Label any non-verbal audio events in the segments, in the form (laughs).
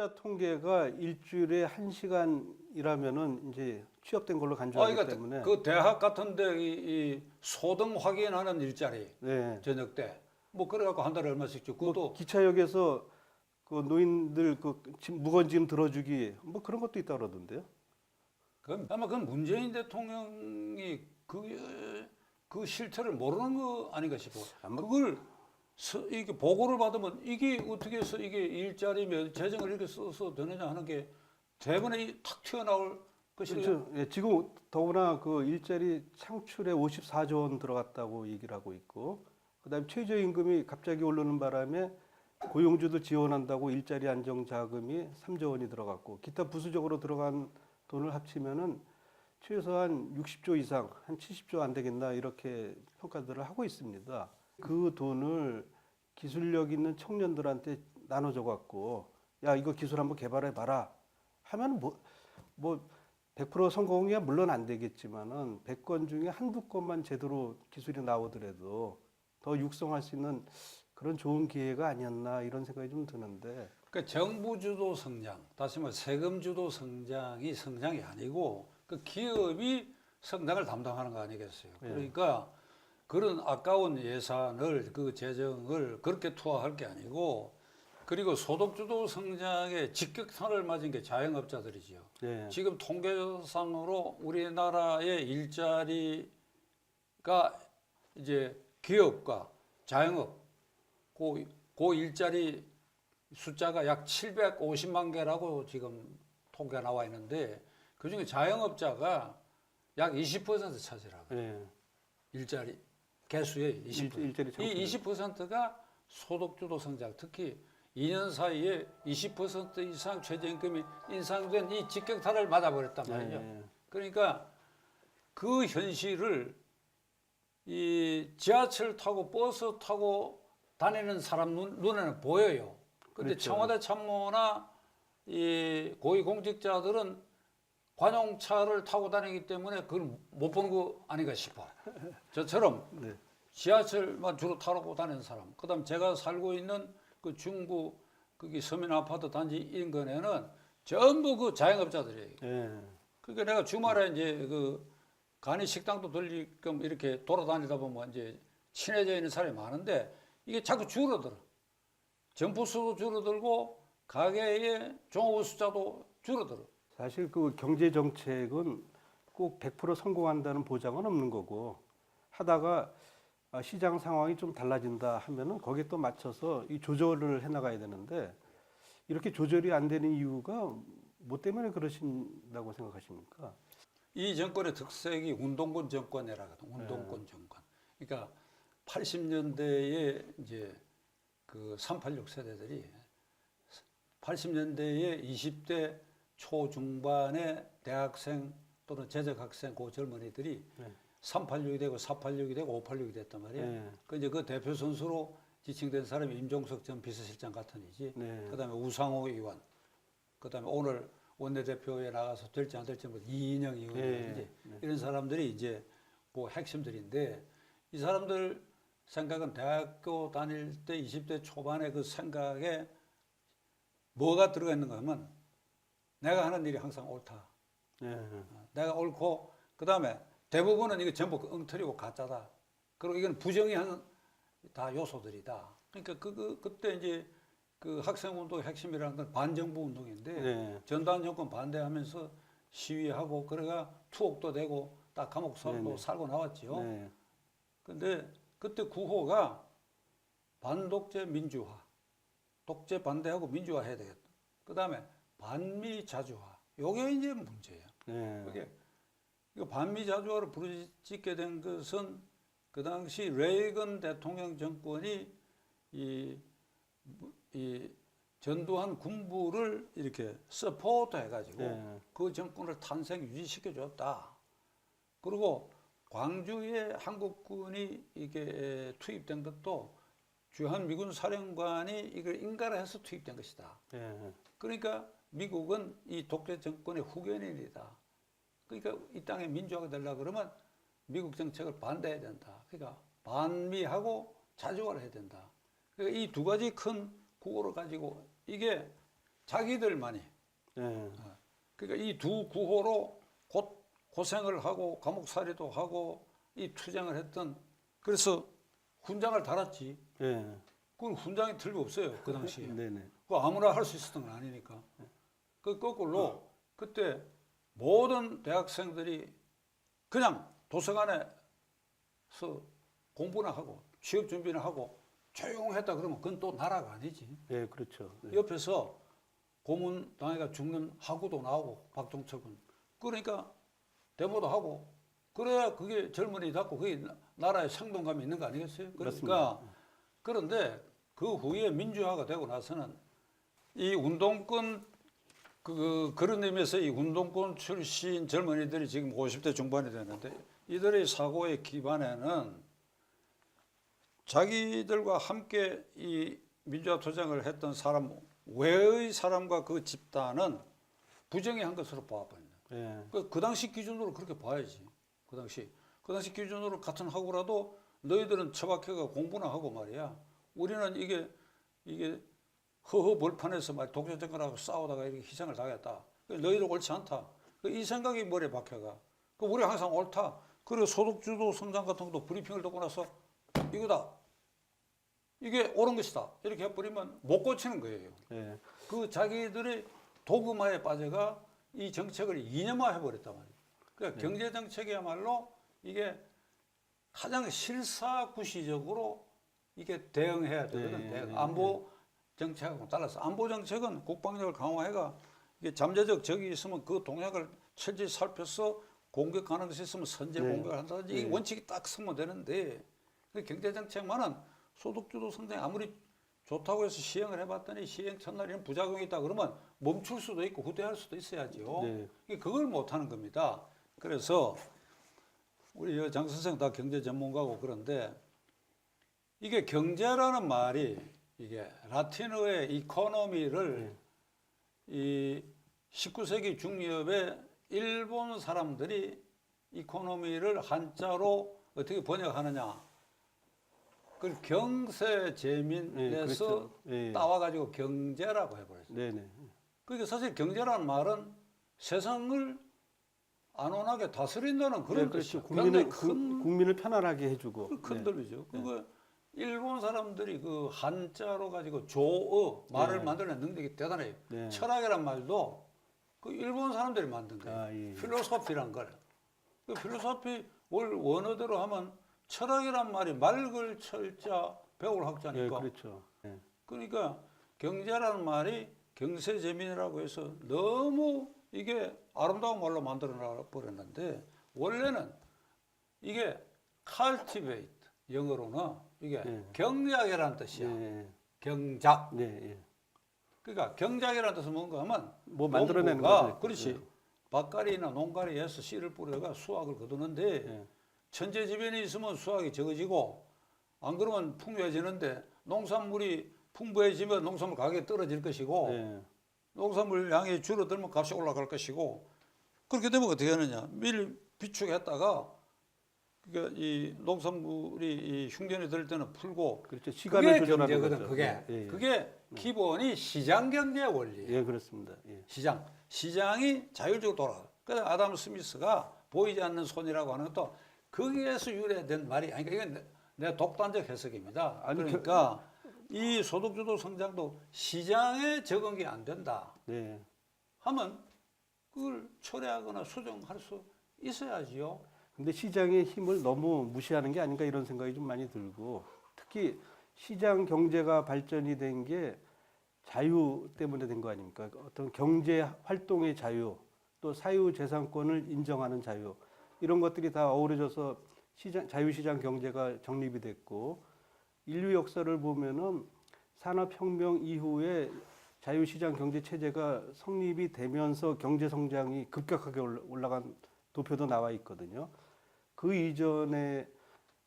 취업자 통계가 일주일에 한 시간이라면은 이제 취업된 걸로 아, 간주하기 그러니까 때문에 그 대학 같은데 이, 이 소등 확인하는 일자리 네. 저녁 때뭐 그래갖고 한 달에 얼마씩 주뭐 그것도 기차역에서 그 노인들 그 짐, 무거운 짐 들어주기 뭐 그런 것도 있다 그러던데요. 그 아마 그건 문재인 대통령이 그, 그 실태를 모르는 거 아닌가 싶어. 그걸 서, 이게 보고를 받으면 이게 어떻게 해서 이게 일자리면 재정을 이렇게 써서 되느냐 하는 게 대번에 이탁 튀어나올 것이죠. 그렇죠. 예, 지금 더구나 그 일자리 창출에 54조 원 들어갔다고 얘기를 하고 있고, 그다음에 최저임금이 갑자기 오르는 바람에 고용주들 지원한다고 일자리 안정 자금이 3조 원이 들어갔고, 기타 부수적으로 들어간 돈을 합치면은 최소한 60조 이상, 한 70조 안 되겠나 이렇게 평가들을 하고 있습니다. 그 돈을 기술력 있는 청년들한테 나눠줘 갖고, 야 이거 기술 한번 개발해 봐라 하면 뭐 뭐 100% 성공이야 물론 안 되겠지만은 100건 중에 한두 건만 제대로 기술이 나오더라도 더 육성할 수 있는 그런 좋은 기회가 아니었나 이런 생각이 좀 드는데 그러니까 정부 주도 성장, 다시 말해 세금 주도 성장이 성장이 아니고 그 기업이 성장을 담당하는 거 아니겠어요. 예. 그러니까 그런 아까운 예산을 그 재정을 그렇게 투하할 게 아니고 그리고 소득 주도 성장에 직격탄을 맞은 게 자영업자들이지요. 네. 지금 통계상으로 우리나라의 일자리가 이제 기업과 자영업 고, 고 일자리 숫자가 약 750만 개라고 지금 통계가 나와 있는데 그중에 자영업자가 약 20% 차지라고 네. 일자리 개수의 20%. 일- 일자리 창출. 이 20%가 소득주도 성장, 특히 2년 사이에 20% 이상 최저임금이 인상된 이 직격탄을 맞아버렸단 말이죠. 네. 그러니까 그 현실을 이 지하철 타고 버스 타고 다니는 사람 눈, 눈에는 보여요. 근데 그렇죠. 청와대 참모나 이 고위공직자들은 관용차를 타고 다니기 때문에 그걸 못 보는 거 아닌가 싶어. 저처럼 (laughs) 네. 지하철만 주로 타고 다니는 사람. 그다음 제가 살고 있는 그 중구 거기 서민 아파트 단지 인근에는 전부 그 자영업자들이에요. 네. 그러니까 내가 주말에 이제 그 간이 식당도 들리끔 이렇게 돌아다니다 보면 이제 친해져 있는 사람이 많은데 이게 자꾸 줄어들어. 점포 수도 줄어들고 가게의 종업 숫자도 줄어들어. 사실 그 경제 정책은 꼭 100% 성공한다는 보장은 없는 거고 하다가 아, 시장 상황이 좀 달라진다 하면은 거기에 또 맞춰서 이 조절을 해 나가야 되는데 이렇게 조절이 안 되는 이유가 뭐 때문에 그러신다고 생각하십니까? 이 정권의 특색이 운동권 정권이라 하거든. 운동권 정권. 그러니까 80년대에 이제 그 386 세대들이 80년대에 20대 초중반의 대학생 또는 재적학생 그 젊은이들이 네. 386이 되고 486이 되고 586이 됐단 말이에요. 네. 그 이제 그 대표 선수로 지칭된 사람이 임종석 전 비서실장 같은 이지. 네. 그다음에 우상호 의원. 그다음에 오늘 원내대표에 나가서 될지 안 될지 모르 이인영 의원이라든지 네. 이런 사람들이 이제 뭐 핵심들인데 이 사람들 생각은 대학교 다닐 때 20대 초반의 그 생각에 뭐가 들어가 있는가 하면 내가 하는 일이 항상 옳다. 네. 어, 내가 옳고 그 다음에 대부분은 이게 전부 그 엉터리고 가짜다. 그리고 이건 부정의한 다 요소들이다. 그러니까 그, 그 그때 이제 그 학생 운동의 핵심이라는 건 반정부 운동인데 네. 전두환 정권 반대하면서 시위하고 그래가 투옥도 되고 딱 감옥 살고 네네. 살고 나왔지요. 네. 근데 그때 구호가 반독재 민주화, 독재 반대하고 민주화 해야 되겠다. 그 다음에 반미 자주화. 요게 이제 문제예요. 네. 그게 이거 반미 자주화를 부르짖게 된 것은 그 당시 레이건 대통령 정권이 이, 이 전두환 군부를 이렇게 서포트 해가지고 네. 그 정권을 탄생 유지시켜 줬다. 그리고 광주에 한국군이 이게 투입된 것도 주한 미군 사령관이 이걸 인가해서 투입된 것이다. 네. 그러니까 미국은 이 독재 정권의 후견인이다. 그러니까 이 땅에 민주화가 되려 그러면 미국 정책을 반대해야 된다. 그러니까 반미하고 자주화를 해야 된다. 그러니까 이 두 가지 큰 구호를 가지고 이게 자기들만이 예. 그러니까 이 두 구호로 곧 고생을 하고 감옥살이도 하고 이 투쟁을 했던 그래서 훈장을 달았지. 예. 그건 훈장이 틀림없어요 그 당시에. 네네. 그 아무나 할 수 있었던 건 아니니까. 그 거꾸로 그때 모든 대학생들이 그냥 도서관에서 공부나 하고 취업 준비나 하고 조용했다 그러면 그건 또 나라가 아니지. 예, 그렇죠. 네. 옆에서 고문 당해가 죽는 하구도 나오고 박종철 군 그러니까 데모도 하고 그래야 그게 젊은이답고 그게 나- 나라에 생동감이 있는 거 아니겠어요? 그러니까 그런데 그 후에 민주화가 되고 나서는 이 운동권 그 그런 의미에서 이 운동권 출신 젊은이들이 지금 50대 중반이 되는데 이들의 사고의 기반에는 자기들과 함께 이 민주화 투쟁을 했던 사람 외의 사람과 그 집단은 부정의 한 것으로 봐버린다. 예. 그, 그 당시 기준으로 그렇게 봐야지. 그 당시 그 당시 기준으로 같은 하고라도 너희들은 처박혀가 공부나 하고 말이야. 우리는 이게 이게 허허 벌판에서 말 독재 정권하고 싸우다가 이렇게 희생을 당했다. 그 너희들 옳지 않다. 그이 생각이 머리에 박혀가. 그 우리 항상 옳다. 그리고 소득주도 성장 같은 것도 브리핑을 듣고 나서 이거다. 이게 옳은 것이다. 이렇게 해버리면 못 고치는 거예요. 예. 그 자기들의 도구마에 빠져가 이 정책을 이념화 해버렸단 말이에요. 그러니까 경제 정책이야말로 이게 가장 실사구시적으로 이게 대응해야 되거든. 네. 네, 안보 정책하고 달라서 안보 정책은 국방력을 강화해가 이게 잠재적 적이 있으면 그 동향을 철저히 살펴서 공격 가능성이 있으면 선제 네. 공격을 한다든지 이 네. 원칙이 딱 서면 되는데 그 경제 정책만은 소득주도 성장이 아무리 좋다고 해서 시행을 해봤더니 시행 첫날에는 부작용이 있다 그러면 멈출 수도 있고 후퇴할 수도 있어야죠. 네. 그걸 못하는 겁니다. 그래서 우리 여장 선생 다 경제 전문가고 그런데 이게 경제라는 말이 이게 라틴어의 이코노미를 이 19세기 중엽에 일본 사람들이 이코노미를 한자로 어떻게 번역하느냐. 그걸 경세 예, 재민에서 그렇죠. 예. 따와가지고 경제라고 해버렸어요. 네네. 그러니까 사실 경제라는 말은 세상을 안온하게 다스린다는 그런 네. 그렇죠. 국민을 굉장히 큰, 국- 국민을 편안하게 해주고. 큰 네. 들리죠. 그거 일본 사람들이 그 한자로 가지고 조어 말을 네. 만드는 능력이 대단해요. 네. 철학이란 말도 그 일본 사람들이 만든 거예요. 아, 예. 필로소피란 걸. 그 필로소피 월 원어대로 하면 철학이란 말이 맑을 철자 배울 예, 학자니까. 그렇죠. 예. 그러니까 경제라는 말이 경세재민이라고 해서 너무 이게 아름다운 말로 만들어 버렸는데 원래는 이게 cultivate 영어로는 이게 예. 경작이라는 뜻이야. 예. 경작. 네, 예. 그러니까 경작이라는 뜻은 뭔가 하면 뭐 만들어내는 거죠. 그렇지. 밭갈이나 농갈이에서 씨를 뿌려가 수확을 거두는데 예. 천재지변이 있으면 수확이 적어지고 안 그러면 풍요해지는데 농산물이 풍부해지면 농산물 가격이 떨어질 것이고 예. 농산물 양이 줄어들면 값이 올라갈 것이고 그렇게 되면 어떻게 하느냐 미리 비축했다가 그러니까 이 농산물이 이 흉년이 들 때는 풀고 그렇죠. 시간을 그게 조절하는 경제거든 거죠. 그게 예, 예. 그게 기본이 시장 경제 원리예요. 예, 그렇습니다. 예. 시장 시장이 자율적으로 돌아가. 그래서 아담 스미스가 보이지 않는 손이라고 하는 것도 거기에서 유래된 말이 아니 그러니까 이건 내, 내 독단적 해석입니다. 아니, 그러니까 이 소득주도 성장도 시장에 적응이 안 된다 네. 하면 그걸 철회하거나 수정할 수 있어야지요. 근데 시장의 힘을 너무 무시하는 게 아닌가 이런 생각이 좀 많이 들고 특히 시장 경제가 발전이 된 게 자유 때문에 된 거 아닙니까? 어떤 경제 활동의 자유, 또 사유 재산권을 인정하는 자유 이런 것들이 다 어우러져서 시장 자유시장 경제가 정립이 됐고 인류 역사를 보면은 산업혁명 이후에 자유시장 경제 체제가 성립이 되면서 경제 성장이 급격하게 올라- 올라간 도표도 나와 있거든요. 그 이전의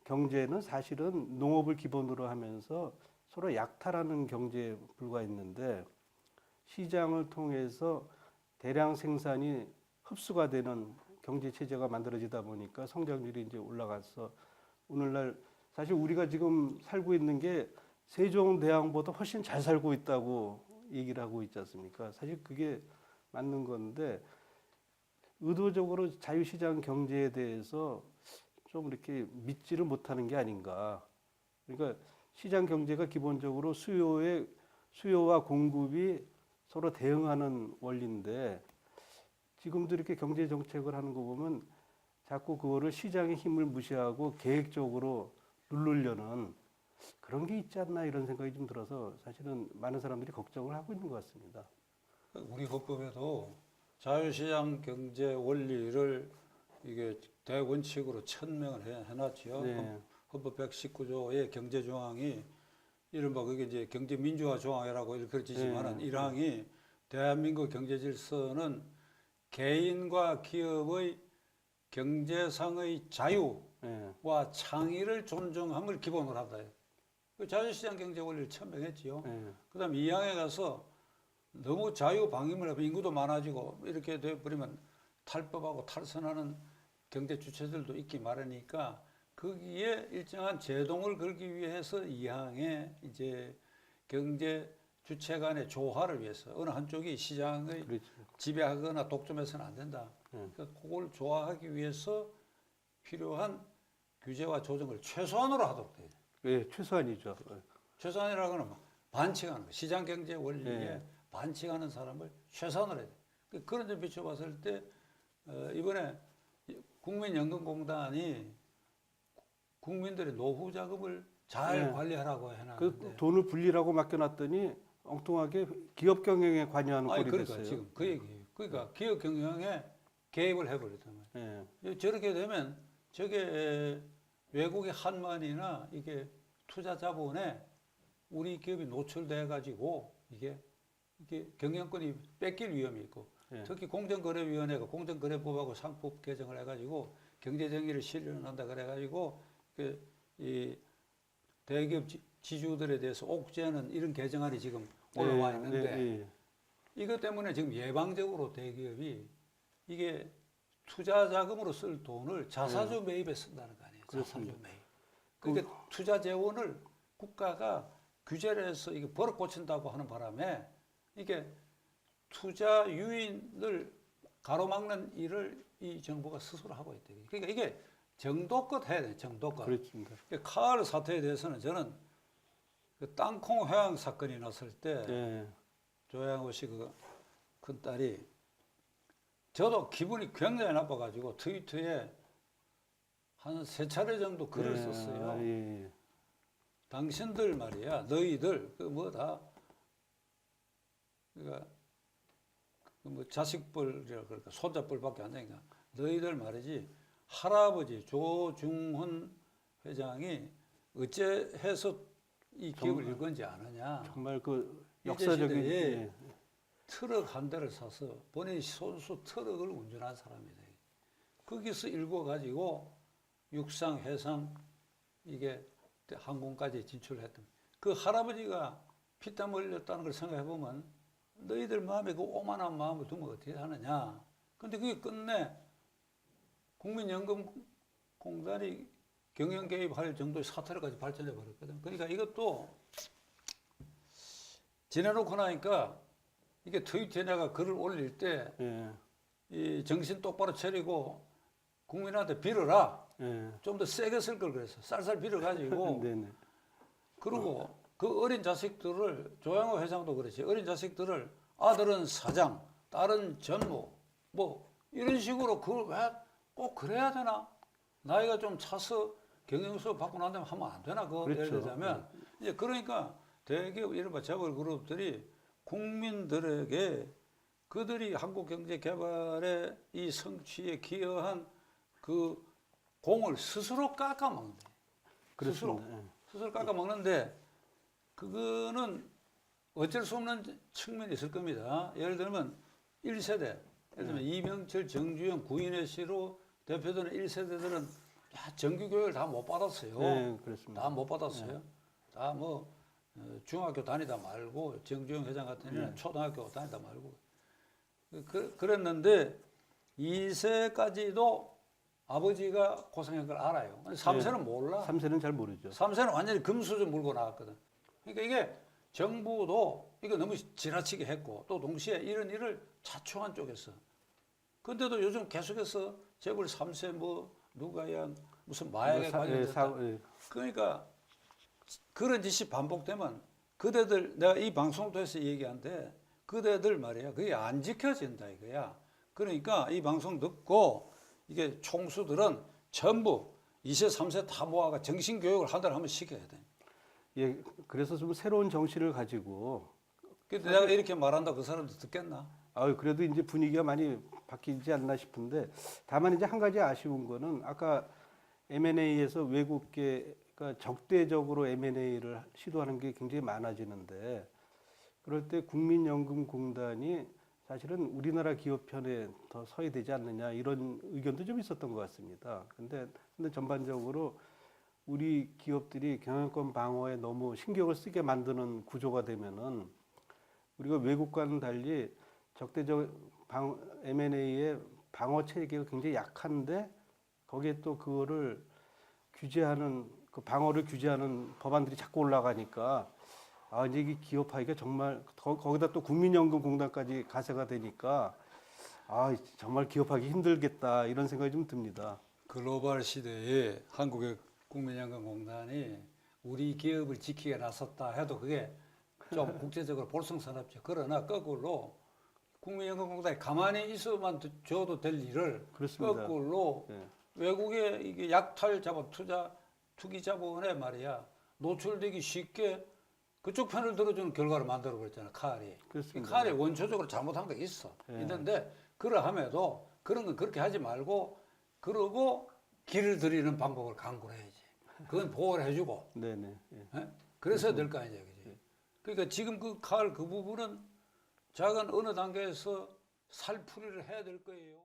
경제는 사실은 농업을 기본으로 하면서 서로 약탈하는 경제에 불과했는데 시장을 통해서 대량 생산이 흡수가 되는 경제 체제가 만들어지다 보니까 성장률이 이제 올라가서 오늘날 사실 우리가 지금 살고 있는 게 세종대왕보다 훨씬 잘 살고 있다고 얘기를 하고 있지 않습니까? 사실 그게 맞는 건데 의도적으로 자유시장 경제에 대해서 좀 이렇게 믿지를 못하는 게 아닌가. 그러니까 시장 경제가 기본적으로 수요의 수요와 공급이 서로 대응하는 원리인데 지금도 이렇게 경제 정책을 하는 거 보면 자꾸 그거를 시장의 힘을 무시하고 계획적으로 누르려는 그런 게 있지 않나 이런 생각이 좀 들어서 사실은 많은 사람들이 걱정을 하고 있는 것 같습니다. 우리 헌법에도 자유시장 경제 원리를 이게 대원칙으로 천명을 해, 해놨지요. 네. 헌법 119조의 경제 조항이 이른바 그게 이제 경제 민주화 조항이라고 일컬어지지만은 네. 일 항이 대한민국 경제 질서는 개인과 기업의 경제상의 자유 와 예, 창의를 존중함을 기본으로 한다. 그 자유시장 경제 원리를 천명했지요. 예, 그다음에 이항에 가서 너무 자유 방임을 하면 인구도 많아지고 이렇게 돼 버리면 탈법하고 탈선하는 경제 주체들도 있기 마련이니까 거기에 일정한 제동을 걸기 위해서 이항에 이제 경제 주체 간의 조화를 위해서 어느 한쪽이 시장의 그렇죠. 지배하거나 독점해서는 안 된다. 네. 그러니까 그걸 조화하기 위해서 필요한 규제와 조정을 최소한으로 하도록 돼. 예, 최소한이죠. 최소한이라고 하면 뭐 반칙하는 거. 시장 경제 원리에 네. 반칙하는 사람을 최소한으로 해야 돼. 그- 그런 점 비춰봤을 때 어, 이번에 국민연금공단이 국민들의 노후 자금을 잘 네. 관리하라고 그 해놨는데 돈을 불리라고 맡겨놨더니 엉뚱하게 기업 경영에 관여하는 꼴이 그러니까 됐어요. 지금 그 얘기예요. 그러니까 기업 경영에 개입을 해버렸단 말이에요. 예, 저렇게 되면 저게 외국의 한만이나 이게 투자 자본에 우리 기업이 노출돼 가지고 이게 이게 경영권이 뺏길 위험이 있고 예. 특히 공정거래위원회가 공정거래법하고 상법 개정을 해가지고 경제정의를 실현한다 그래가지고 그 이 대기업 지- 지주들에 대해서 옥죄는 이런 개정안이 지금 올라와 예, 있는데 예, 예. 이것 때문에 지금 예방적으로 대기업이 이게 투자 자금으로 쓸 돈을 자사주 매입에 쓴다는 거 아니에요. 네. 그렇습니다. 매입. 그러니까 투자 재원을 국가가 규제를 해서 이게 버릇 고친다고 하는 바람에 이게 투자 유인을 가로막는 일을 이 정부가 스스로 하고 있다. 그러니까 이게 정도껏 해야 돼. 정도껏. 그렇습니다. 카알 사태에 대해서는 저는 그 땅콩 회항 사건이 났을 때 예, 조양호 씨그 큰 딸이 저도 기분이 굉장히 나빠가지고 트위터에 한 세 차례 정도 글을 예, 썼어요. 아, 예, 예. 당신들 말이야, 너희들 그 뭐 다 그러니까 그뭐 자식뻘이라 그럴까 손자뻘밖에 안 되니까 너희들 말이지 할아버지 조중훈 회장이 어째 해서 이 기업을 일건지 아느냐? 정말 그 역사적인 예, 트럭 한 대를 사서 본인이 손수 트럭을 운전한 사람이다. 거기서 일궈 가지고 육상, 해상 이게 항공까지 진출했던 그 할아버지가 피땀 흘렸다는 걸 생각해 보면 너희들 마음에 그 오만한 마음을 두면 어떻게 하느냐. 근데 그게 끝내 국민연금공단이 경영 개입할 정도의 사태로까지 발전해 버렸거든. 그러니까 이것도 지내놓고 나니까 이게 트위터에 내가 글을 올릴 때이 예, 정신 똑바로 차리고 국민한테 빌어라. 예. 좀더 세게 쓸 걸 그랬어. 쌀쌀 빌어가지고. (laughs) 그리고 그 어린 자식들을 조양호 회장도 그렇지. 어린 자식들을 아들은 사장, 딸은 전무, 뭐 이런 식으로 그걸 왜 꼭 그래야 되나? 나이가 좀 차서 경영 수업 받고 난 다음에 하면 안 되나? 예를 그렇죠. 들자면 이제 그러니까 대기업 이른바 재벌 그룹들이 국민들에게 그들이 한국 경제 개발의 이 성취에 기여한 그 공을 스스로 깎아 먹는 데 스스로. 예. 스스로 깎아 먹는데 그거는 어쩔 수 없는 측면이 있을 겁니다. 예를 들면 1세대, 예를 들면 이명철, 정주영, 구인혜 씨로 대표되는 1세대들은 정규 교육을 다 못 받았어요. 네, 그렇습니다. 다 못 받았어요. 다뭐 중학교 다니다 말고 정주영 회장 같은 애는 초등학교 다니다 말고 그, 그랬는데 2세까지도 아버지가 고생한 걸 알아요. 3세는 몰라. 삼세는 잘 모르죠. 삼세는 완전히 금수저 물고 나왔거든. 그러니까 이게 정부도 이거 너무 지나치게 했고 또 동시에 이런 일을 자초한 쪽에서 근데도 요즘 계속해서 재벌 3세 뭐 누가야 무슨 마약에 사- 예, 관련됐다 사- 예. 그러니까 그런 짓이 반복되면 그대들 내가 이 방송도에서 얘기한데 그대들 말이야 그게 안 지켜진다 이거야 그러니까 이 방송 듣고 이게 총수들은 전부 2세 3세 다 모아가 정신 교육을 한 달에 한 번 시켜야 돼. 예, 그래서 좀 새로운 정신을 가지고 근데 내가 이렇게 말한다 그 사람들 듣겠나? 아 그래도 이제 분위기가 많이 바뀌지 않나 싶은데 다만 이제 한 가지 아쉬운 거는 아까 M&A에서 외국계가 적대적으로 M&A를 시도하는 게 굉장히 많아지는데 그럴 때 국민연금공단이 사실은 우리나라 기업 편에 더 서야 되지 않느냐 이런 의견도 좀 있었던 것 같습니다. 근데 근데 전반적으로 우리 기업들이 경영권 방어에 너무 신경을 쓰게 만드는 구조가 되면은 우리가 외국과는 달리 적대적 방 M&A의 방어 체계가 굉장히 약한데 거기에 또 그거를 규제하는 그 방어를 규제하는 법안들이 자꾸 올라가니까 아 이제 이게 기업하기가 정말 거, 거기다 또 국민연금공단까지 가세가 되니까 아 정말 기업하기 힘들겠다 이런 생각이 좀 듭니다. 글로벌 시대에 한국의 국민연금공단이 우리 기업을 지키게 나섰다 해도 그게 좀 (laughs) 국제적으로 볼성스럽죠. 그러나 거꾸로 국민연금공단이 가만히 있어만 줘도 될 일을 그렇습니다. 거꾸로 예. 외국의 이게 약탈 자본 투자 투기 자본에 말이야 노출되기 쉽게 그쪽 편을 들어주는 결과를 만들어 버렸잖아 칼이. 이 그렇습니다. 칼이 원초적으로 잘못한 게 있어. 예. 있는데 그러함에도 그런 건 그렇게 하지 말고 그러고 길을 들이는 방법을 강구를 해야지. 그건 보호를 해주고. (laughs) 네네. 예. 예? 그래서 될 거 아니야, 그지? 그러니까 지금 그 칼 그 부분은 작은 어느 단계에서 살풀이를 해야 될 거예요.